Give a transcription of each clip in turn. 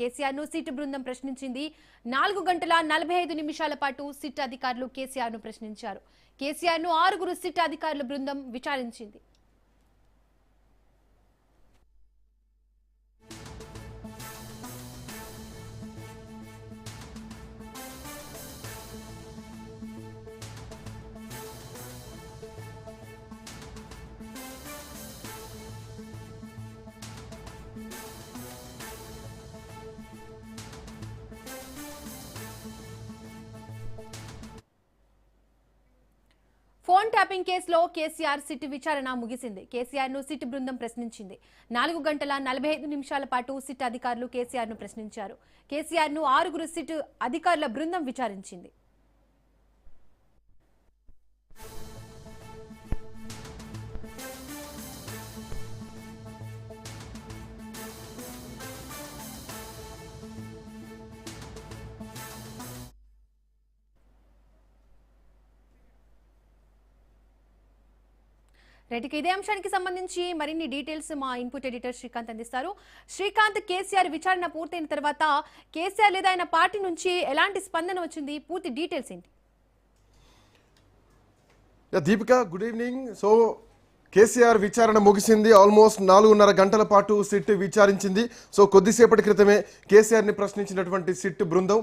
కేసీఆర్ను సిట్ బృందం ప్రశ్నించింది. నాలుగు గంటల నలభై ఐదు నిమిషాల పాటు సిట్ అధికారులు కేసీఆర్ను ప్రశ్నించారు. కేసీఆర్ను ఆరుగురు సిట్ అధికారుల బృందం విచారించింది. ఫోన్ ట్యాపింగ్ కేసులో కేసీఆర్ సిట్ విచారణ ముగిసింది. కేసీఆర్ను సిట్ బృందం ప్రశ్నించింది. నాలుగు గంటల నలభై ఐదు నిమిషాల పాటు సిట్ అధికారులు కేసీఆర్ను ప్రశ్నించారు. కేసీఆర్ను ఆరుగురు సిట్ అధికారుల బృందం విచారించింది. రైట్కి ఇదే అంశానికి సంబంధించి మరిన్ని డీటెయిల్స్ మా ఇన్పుట్ ఎడిటర్ శ్రీకాంత్ అందిస్తారు. శ్రీకాంత్ కేసీఆర్ విచారణ పూర్తయిన తర్వాత కేసీఆర్ లేదా ఆయన పార్టీ నుంచి ఎలాంటి స్పందన వచ్చింది? పూర్తి డీటెయిల్స్ ఏంటి? Deepika good evening. So KCR విచారణ ముగిసింది. ఆల్మోస్ట్ నాలుగున్నర గంటల పాటు సిట్ విచారించింది. సో కొద్దిసేపటి క్రితమే కేసీఆర్ని ప్రశ్నించినటువంటి సిట్ బృందం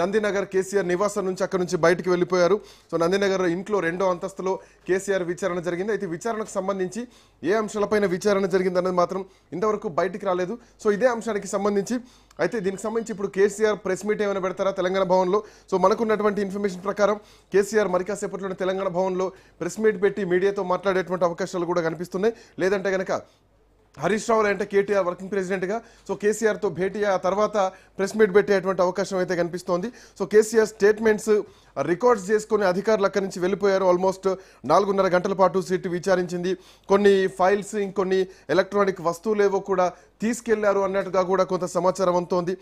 నందినగర్ కేసీఆర్ నివాసం నుంచి అక్కడ నుంచి బయటికి వెళ్ళిపోయారు. సో నందినగర్ ఇంట్లో రెండో అంతస్తులో కేసీఆర్ విచారణ జరిగింది. అయితే విచారణకు సంబంధించి ఏ అంశాలపైన విచారణ జరిగింది అన్నది మాత్రం ఇంతవరకు బయటికి రాలేదు. సో ఇదే అంశానికి సంబంధించి అయితే దీనికి సంబంధించి ఇప్పుడు కేసీఆర్ ప్రెస్ మీట్ ఏమైనా పెడతారా తెలంగాణ భవన్లో? సో మనకున్నటువంటి ఇన్ఫర్మేషన్ ప్రకారం కేసీఆర్ మరికాసేపట్లోనే తెలంగాణ భవన్లో ప్రెస్ మీట్ పెట్టి మీడియాతో మాట్లాడేటువంటి అవకాశాలు కూడా కనిపిస్తున్నాయి. లేదంటే కనుక హరీష్ రావు అంటే కేటీఆర్ వర్కింగ్ ప్రెసిడెంట్గా. సో కేసీఆర్తో భేటీ ఆ తర్వాత ప్రెస్ మీట్ పెట్టేటువంటి అవకాశం అయితే కనిపిస్తోంది. సో కేసీఆర్ స్టేట్మెంట్స్ రికార్డ్స్ చేసుకుని అధికారులు అక్కడి నుంచి వెళ్ళిపోయారు. ఆల్మోస్ట్ నాలుగున్నర గంటల పాటు సిట్ విచారించింది. కొన్ని ఫైల్స్ ఇంకొన్ని ఎలక్ట్రానిక్ వస్తువులేవో కూడా తీసుకెళ్ళారు అన్నట్టుగా కూడా కొంత సమాచారం అందుతోంది.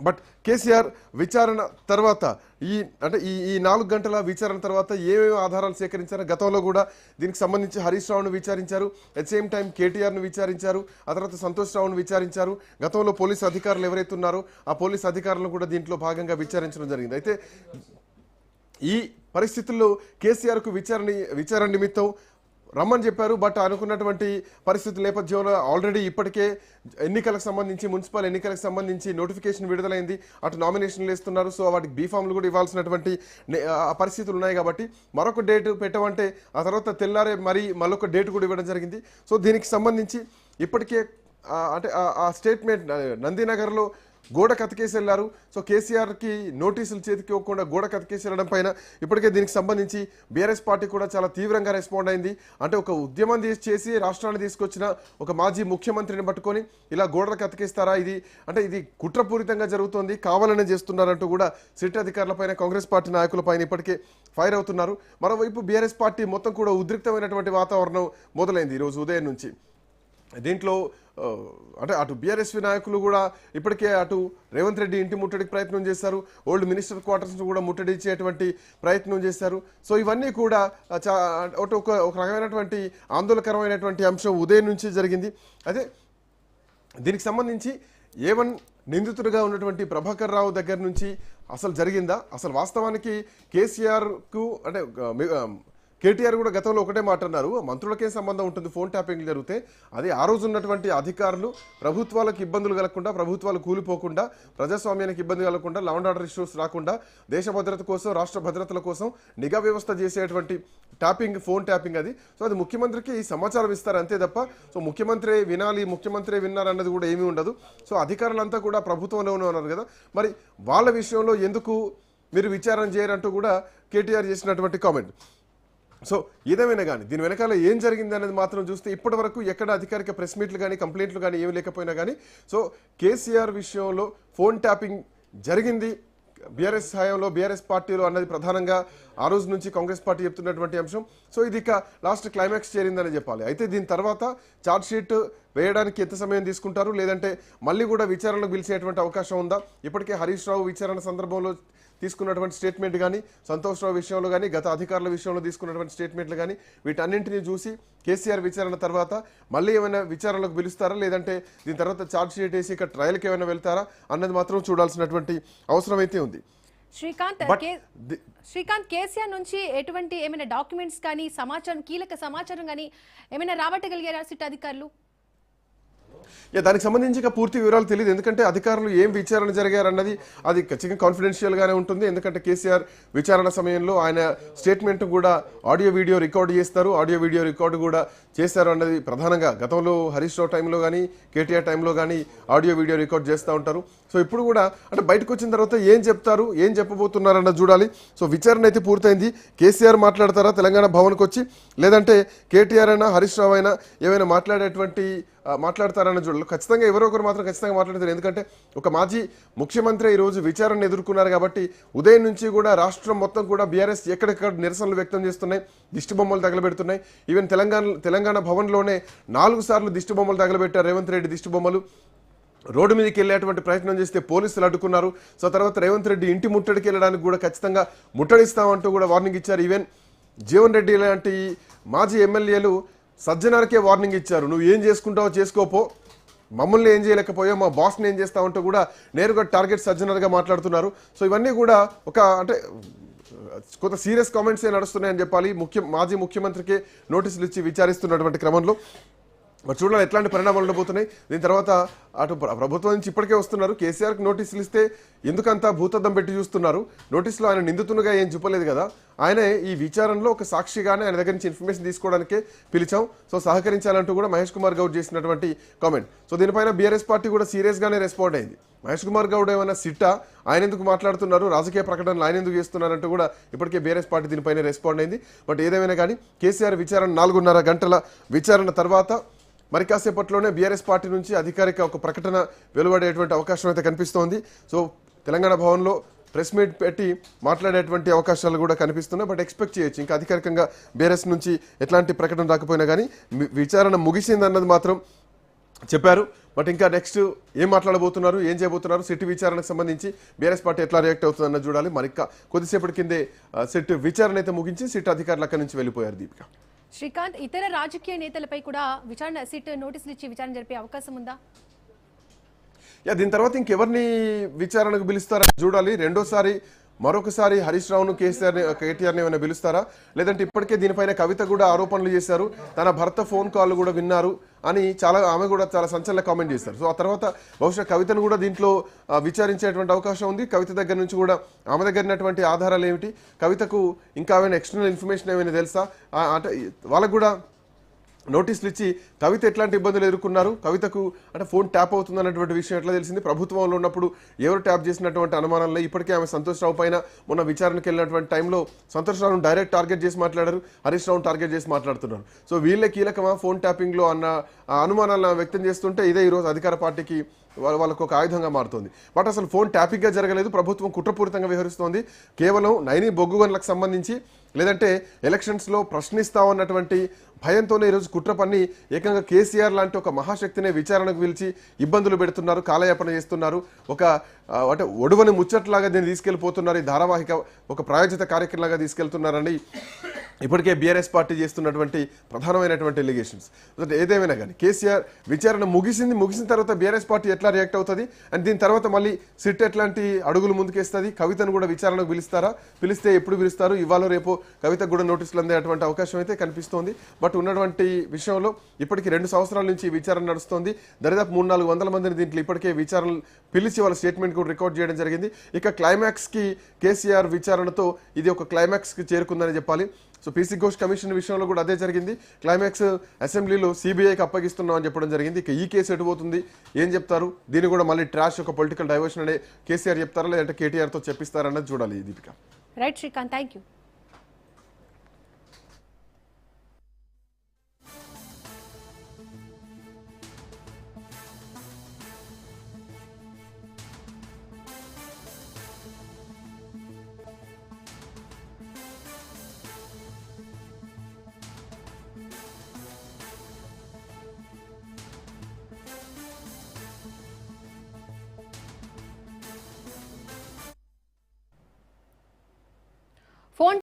బట్ కేసీఆర్ విచారణ తర్వాత ఈ అంటే ఈ ఈ నాలుగు గంటల విచారణ తర్వాత ఏమేమి ఆధారాలు సేకరించారు గతంలో కూడా దీనికి సంబంధించి హరీష్ రావును విచారించారు. అట్ సేమ్ టైం కేటీఆర్ను విచారించారు. ఆ తర్వాత సంతోష్ రావును విచారించారు. గతంలో పోలీసు అధికారులు ఎవరైతే ఉన్నారో ఆ పోలీసు అధికారులను కూడా దీంట్లో భాగంగా విచారించడం జరిగింది. అయితే ఈ పరిస్థితుల్లో కేసీఆర్కు విచారణ విచారణ నిమిత్తం రమ్మని చెప్పారు బట్ అనుకున్నటువంటి పరిస్థితి నేపథ్యంలో ఆల్రెడీ ఇప్పటికే ఎన్నికలకు సంబంధించి మున్సిపల్ ఎన్నికలకు సంబంధించి నోటిఫికేషన్ విడుదలైంది. అటు నామినేషన్లు వేస్తున్నారు. సో వాటికి బీఫామ్లు కూడా ఇవ్వాల్సినటువంటి పరిస్థితులు ఉన్నాయి కాబట్టి మరొక డేట్ పెట్టమంటే ఆ తర్వాత తెల్లారే మరి మరొక డేట్ కూడా ఇవ్వడం జరిగింది. సో దీనికి సంబంధించి ఇప్పటికే అంటే ఆ- స్టేట్మెంట్ నందినగర్లో గోడ కతికేసి వెళ్ళారు. సో కేసీఆర్కి నోటీసులు చేతికి ఇవ్వకుండా గోడ కతికేసి వెళ్ళడం పైన ఇప్పటికే దీనికి సంబంధించి బీఆర్ఎస్ పార్టీ కూడా చాలా తీవ్రంగా రెస్పాండ్ అయింది. అంటే ఒక ఉద్యమం చేసి రాష్ట్రాన్ని తీసుకొచ్చిన ఒక మాజీ ముఖ్యమంత్రిని పట్టుకొని ఇలా గోడలు కతికేస్తారా ఇది? అంటే ఇది కుట్రపూరితంగా జరుగుతోంది. కావాలనే చేస్తున్నారంటూ కూడా సిట్ అధికారులపైన కాంగ్రెస్ పార్టీ నాయకులపైన ఇప్పటికే ఫైర్ అవుతున్నారు. మరోవైపు బీఆర్ఎస్ పార్టీ మొత్తం కూడా ఉద్రిక్తమైనటువంటి వాతావరణం మొదలైంది ఈరోజు ఉదయం నుంచి. దీంట్లో అంటే అటు బీఆర్ఎస్వి నాయకులు కూడా ఇప్పటికే అటు రేవంత్ రెడ్డి ఇంటి ముట్టడికి ప్రయత్నం చేశారు. ఓల్డ్ మినిస్టర్ క్వార్టర్స్ కూడా ముట్టడిచ్చేటువంటి ప్రయత్నం చేశారు. సో ఇవన్నీ కూడా చా- ఒక ఒక రకమైనటువంటి ఆందోళనకరమైనటువంటి అంశం ఉదయం నుంచి జరిగింది. అదే దీనికి సంబంధించి ఏవన్ నిందితుడిగా ఉన్నటువంటి ప్రభాకర్ రావు దగ్గర నుంచి అసలు జరిగిందా? అసలు వాస్తవానికి కేసీఆర్కు అంటే కేటీఆర్ కూడా గతంలో ఒకటే మాట అన్నారు. మంత్రులకే సంబంధం ఉంటుంది? ఫోన్ ట్యాపింగ్ జరిగితే అది ఆ రోజు ఉన్నటువంటి అధికారులు ప్రభుత్వాలకు ఇబ్బందులు కలగకుండా ప్రభుత్వాలు కూలిపోకుండా ప్రజాస్వామ్యానికి ఇబ్బంది కలగకుండా లా అండ్ ఆర్డర్ ఇష్యూస్ రాకుండా దేశ భద్రత కోసం రాష్ట్ర భద్రతల కోసం నిఘా వ్యవస్థ చేసేటువంటి ట్యాపింగ్ ఫోన్ ట్యాపింగ్ అది. సో అది ముఖ్యమంత్రికి ఈ సమాచారం ఇస్తారు అంతే తప్ప సో ముఖ్యమంత్రి వినాలి ముఖ్యమంత్రి విన్నారు అన్నది కూడా ఏమీ ఉండదు. సో అధికారులంతా కూడా ప్రభుత్వంలోనే ఉన్నారు కదా. మరి వాళ్ళ విషయంలో ఎందుకు మీరు విచారణ చేయరంటూ కూడా కేటీఆర్ చేసినటువంటి కామెంట్. సో ఏదేమైనా కానీ దీని వెనకాల ఏం జరిగింది అనేది మాత్రం చూస్తే ఇప్పటి వరకు ఎక్కడ అధికారిక ప్రెస్ మీట్లు కానీ కంప్లైంట్లు కానీ ఏమి లేకపోయినా కానీ సో కేసీఆర్ విషయంలో ఫోన్ ట్యాపింగ్ జరిగింది. బీఆర్ఎస్ హయాంలో బీఆర్ఎస్ పార్టీలో అన్నది ప్రధానంగా ఆ రోజు నుంచి కాంగ్రెస్ పార్టీ చెప్తున్నటువంటి అంశం. సో ఇది ఇక లాస్ట్ క్లైమాక్స్ చేరిందని చెప్పాలి. అయితే దీని తర్వాత ఛార్జ్షీట్ వేయడానికి ఎంత సమయం తీసుకుంటారు? లేదంటే మళ్ళీ కూడా విచారణకు పిలిచేటువంటి అవకాశం ఉందా? ఇప్పటికే హరీష్ రావు విచారణ సందర్భంలో తీసుకున్నటువంటి స్టేట్మెంట్ కానీ సంతోష్ రావు విషయంలో కానీ గత అధికారుల విషయంలో తీసుకున్నటువంటి స్టేట్మెంట్లు కానీ వీటన్నింటినీ చూసి కేసీఆర్ విచారణ తర్వాత మళ్ళీ ఏమైనా విచారణలకు పిలుస్తారా? లేదంటే దీని తర్వాత ఛార్జ్ షీట్ వేసి ఇక్కడ ట్రయల్కి ఏమైనా వెళ్తారా? అన్నది మాత్రం చూడాల్సినటువంటి అవసరం అయితే ఉంది. శ్రీకాంత్ శ్రీకాంత్ కేసీఆర్ నుంచి ఎటువంటి ఏమైనా డాక్యుమెంట్స్ కానీ సమాచారం కీలక సమాచారం కానీ ఏమైనా రాబట్టగలిగారా సిట్ అధికారులు? దానికి సంబంధించి ఇంకా పూర్తి వివరాలు తెలియదు ఎందుకంటే అధికారులు ఏం విచారణ జరిగారన్నది అది ఖచ్చితంగా కాన్ఫిడెన్షియల్ గానే ఉంటుంది. ఎందుకంటే కేసీఆర్ విచారణ సమయంలో ఆయన స్టేట్మెంట్ కూడా ఆడియో వీడియో రికార్డు చేస్తారు. ఆడియో వీడియో రికార్డు కూడా చేశారు అన్నది ప్రధానంగా గతంలో హరీష్ రావు టైంలో కానీ కేటీఆర్ టైంలో కానీ ఆడియో వీడియో రికార్డ్ చేస్తూ ఉంటారు. సో ఇప్పుడు కూడా అంటే బయటకు వచ్చిన తర్వాత ఏం చెప్తారు ఏం చెప్పబోతున్నారు అన్నది చూడాలి. సో విచారణ అయితే పూర్తయింది. కేసీఆర్ మాట్లాడతారా తెలంగాణ భవన్కి వచ్చి లేదంటే కేటీఆర్ అయినా హరీష్ రావు అయినా ఏమైనా మాట్లాడేటువంటి మాట్లాడతారన్న చూడాలి. ఖచ్చితంగా ఎవరో ఒకరు మాత్రం ఖచ్చితంగా మాట్లాడతారు. ఎందుకంటే ఒక మాజీ ముఖ్యమంత్రి ఈ రోజు విచారణ ఎదుర్కొన్నారు కాబట్టి ఉదయం నుంచి కూడా రాష్ట్రం మొత్తం కూడా బీఆర్ఎస్ ఎక్కడెక్కడ నిరసనలు వ్యక్తం చేస్తున్నాయి దిష్టిబొమ్మలు తగలబెడుతున్నాయి. ఈవెన్ తెలంగాణ తెలంగాణ తెలంగాణ భవన్లోనే నాలుగు సార్లు దిష్టిబొమ్మలు తగలబెట్టారు రేవంత్ రెడ్డి దిష్టిబొమ్మలు రోడ్డు మీదకి వెళ్ళేటువంటి ప్రయత్నం చేస్తే పోలీసులు అడ్డుకున్నారు. సో తర్వాత రేవంత్ రెడ్డి ఇంటి ముట్టడికి వెళ్ళడానికి కూడా ఖచ్చితంగా ముట్టడిస్తామంటూ కూడా వార్నింగ్ ఇచ్చారు. ఈవెన్ జీవన్ రెడ్డి లాంటి మాజీ ఎమ్మెల్యేలు సజ్జనార్కే వార్నింగ్ ఇచ్చారు. నువ్వు ఏం చేసుకుంటావో చేసుకోపో. మమ్మల్ని ఏం చేయలేకపోయావు మా బాస్ని ఏం చేస్తామంటూ కూడా నేరుగా టార్గెట్ సజ్జనర్గా మాట్లాడుతున్నారు. సో ఇవన్నీ కూడా ఒక అంటే కొంత సీరియస్ కామెంట్స్ నడుస్తున్నాయని చెప్పాలి. ముఖ్య మాజీ ముఖ్యమంత్రికి నోటీసులు ఇచ్చి విచారిస్తున్నటువంటి క్రమంలో మరి చూడాలి ఎట్లాంటి పరిణామాలు ఉండబోతున్నాయి. దీని తర్వాత అటు ప్రభుత్వం నుంచి ఇప్పటికే వస్తున్నారు. కేసీఆర్కి నోటీసులు ఇస్తే ఎందుకంతా భూతద్దం పెట్టి చూస్తున్నారు? నోటీసులో ఆయన నిందితునిగా ఏం చూపలేదు కదా? ఆయన ఈ విచారణలో ఒక సాక్షిగానే ఆయన దగ్గర నుంచి ఇన్ఫర్మేషన్ తీసుకోవడానికే పిలిచాం. సో సహకరించాలంటూ కూడా మహేష్ కుమార్ గౌడ్ చేసినటువంటి కామెంట్. సో దీనిపైన బీఆర్ఎస్ పార్టీ కూడా సీరియస్గానే రెస్పాండ్ అయింది. మహేష్ కుమార్ గౌడ్ ఏమైనా సిట్టా? ఆయన ఎందుకు మాట్లాడుతున్నారు? రాజకీయ ప్రకటనలు ఆయన ఎందుకు చేస్తున్నారంటూ కూడా ఇప్పటికే బీఆర్ఎస్ పార్టీ దీనిపైన రెస్పాండ్ అయింది. బట్ ఏదేమైనా కానీ కేసీఆర్ విచారణ నాలుగున్నర గంటల విచారణ తర్వాత మరి కాసేపట్లోనే బీఆర్ఎస్ పార్టీ నుంచి అధికారిక ఒక ప్రకటన వెలువడేటువంటి అవకాశం అయితే కనిపిస్తోంది. సో తెలంగాణ భవన్లో ప్రెస్ మీట్ పెట్టి మాట్లాడేటువంటి అవకాశాలు కూడా కనిపిస్తున్నాయి. బట్ ఎక్స్పెక్ట్ చేయొచ్చు. ఇంకా అధికారికంగా బీఆర్ఎస్ నుంచి ఎట్లాంటి ప్రకటన రాకపోయినా కానీ విచారణ ముగిసిందన్నది మాత్రం చెప్పారు. బట్ ఇంకా నెక్స్ట్ ఏం మాట్లాడబోతున్నారు ఏం చేయబోతున్నారు సిట్ విచారణకు సంబంధించి బీఆర్ఎస్ పార్టీ ఎట్లా రియాక్ట్ అవుతుందన్నది చూడాలి. మరి కొద్దిసేపటి కిందే సిట్ విచారణ అయితే ముగించి సిట్ అధికారులు అక్కడి నుంచి వెళ్ళిపోయారు దీపిక. శ్రీకాంత్ ఇతర రాజకీయ నేతలపై కూడా విచారణ సిట్ నోటీసులు ఇచ్చి విచారణ జరిపే అవకాశం ఉందా? యా దీని తర్వాత ఇంకెవరిని విచారణకు పిలుస్తారని చూడాలి. రెండోసారి మరొకసారి హరీష్ రావును కేసీఆర్ కేటీఆర్ని ఏమైనా పిలుస్తారా? లేదంటే ఇప్పటికే దీనిపైన కవిత కూడా ఆరోపణలు చేశారు. తన భర్త ఫోన్ కాల్ కూడా విన్నారు అని చాలా ఆమె కూడా చాలా సంచలన కామెంట్ చేశారు. సో ఆ తర్వాత బహుశా కవితను కూడా దీంట్లో విచారించేటువంటి అవకాశం ఉంది. కవిత దగ్గర నుంచి కూడా ఆమె దగ్గర ఉన్నటువంటి ఆధారాలు ఏమిటి? కవితకు ఇంకా ఏమైనా ఎక్స్టర్నల్ ఇన్ఫర్మేషన్ ఏమైనా తెలుసా? అంటే వాళ్ళకు కూడా నోటీసులు ఇచ్చి కవిత ఎట్లాంటి ఇబ్బందులు ఎదుర్కొన్నారు? కవితకు అంటే ఫోన్ ట్యాప్ అవుతుంది అన్నటువంటి విషయం ఎట్లా తెలిసింది? ప్రభుత్వంలో ఉన్నప్పుడు ఎవరు ట్యాప్ చేసినటువంటి అనుమానంలో ఇప్పటికే ఆమె సంతోషరావు పైన మొన్న విచారణకు వెళ్ళినటువంటి టైంలో సంతోష్రావును డైరెక్ట్ టార్గెట్ చేసి మాట్లాడారు. హరీష్ రావును టార్గెట్ చేసి మాట్లాడుతున్నారు. సో వీళ్ళే కీలకమా ఫోన్ ట్యాపింగ్లో అన్న అనుమానాలను వ్యక్తం చేస్తుంటే ఇదే ఈరోజు అధికార పార్టీకి వాళ్ళ- వాళ్ళకు ఒక ఆయుధంగా మారుతోంది. బట్ అసలు ఫోన్ ట్యాపింగ్గా జరగలేదు. ప్రభుత్వం కుట్రపూరితంగా వ్యవహరిస్తోంది కేవలం నైని బొగ్గు గనులకు సంబంధించి లేదంటే ఎలక్షన్స్లో ప్రశ్నిస్తామన్నటువంటి భయంతోనే ఈరోజు కుట్ర పన్ని ఏకంగా కేసీఆర్ లాంటి ఒక మహాశక్తినే విచారణకు పిలిచి ఇబ్బందులు పెడుతున్నారు కాలయాపన చేస్తున్నారు. ఒక అంటే ఒడువని ముచ్చట్లాగా దీన్ని తీసుకెళ్ళిపోతున్నారు. ఈ ధారావాహిక ఒక ప్రాయోజిత కార్యక్రమంలాగా తీసుకెళ్తున్నారని ఇప్పటికే బీఆర్ఎస్ పార్టీ చేస్తున్నటువంటి ప్రధానమైనటువంటి ఎలిగేషన్స్ ఏదేమైనా కానీ కేసీఆర్ విచారణ ముగిసింది ముగిసిన తర్వాత బీఆర్ఎస్ పార్టీ ఎట్లా రియాక్ట్ అవుతుంది? అండ్ దీని తర్వాత మళ్ళీ సిట్ ఎట్లాంటి అడుగులు ముందుకేస్తుంది? కవితను కూడా విచారణకు పిలుస్తారా? పిలిస్తే ఎప్పుడు పిలుస్తారు? ఇవాళ రేపు కవితకు కూడా నోటీసులు అందేటువంటి అవకాశం అయితే కనిపిస్తోంది. బట్ ఉన్నటువంటి విషయంలో ఇప్పటికి రెండు సంవత్సరాల నుంచి విచారణ నడుస్తోంది. దరిదాపు మూడు నాలుగు వందల మందిని దీంట్లో ఇప్పటికే విచారణ పిలిచి వాళ్ళ స్టేట్మెంట్ కూడా రికార్డ్ చేయడం జరిగింది. ఇక క్లైమాక్స్కి కేసీఆర్ విచారణతో ఇది ఒక క్లైమాక్స్కి చేరుకుందని చెప్పాలి. సో పీసీ ఘోష్ కమిషన్ విషయంలో కూడా అదే జరిగింది. క్లైమాక్స్ అసెంబ్లీలో సిబిఐకి అప్పగిస్తున్నాం అని చెప్పడం జరిగింది. ఇక ఈ కేసు ఎటుపోతుంది ఏం చెప్తారు? దీన్ని కూడా మళ్ళీ ట్రాష్ ఒక పొలిటికల్ డైవర్షన్ అనే కేసీఆర్ చెప్తారా? లేదంటే కేటీఆర్తో చెప్పిస్తారన్నది చూడాలి Deepika. Right Srikanth thank you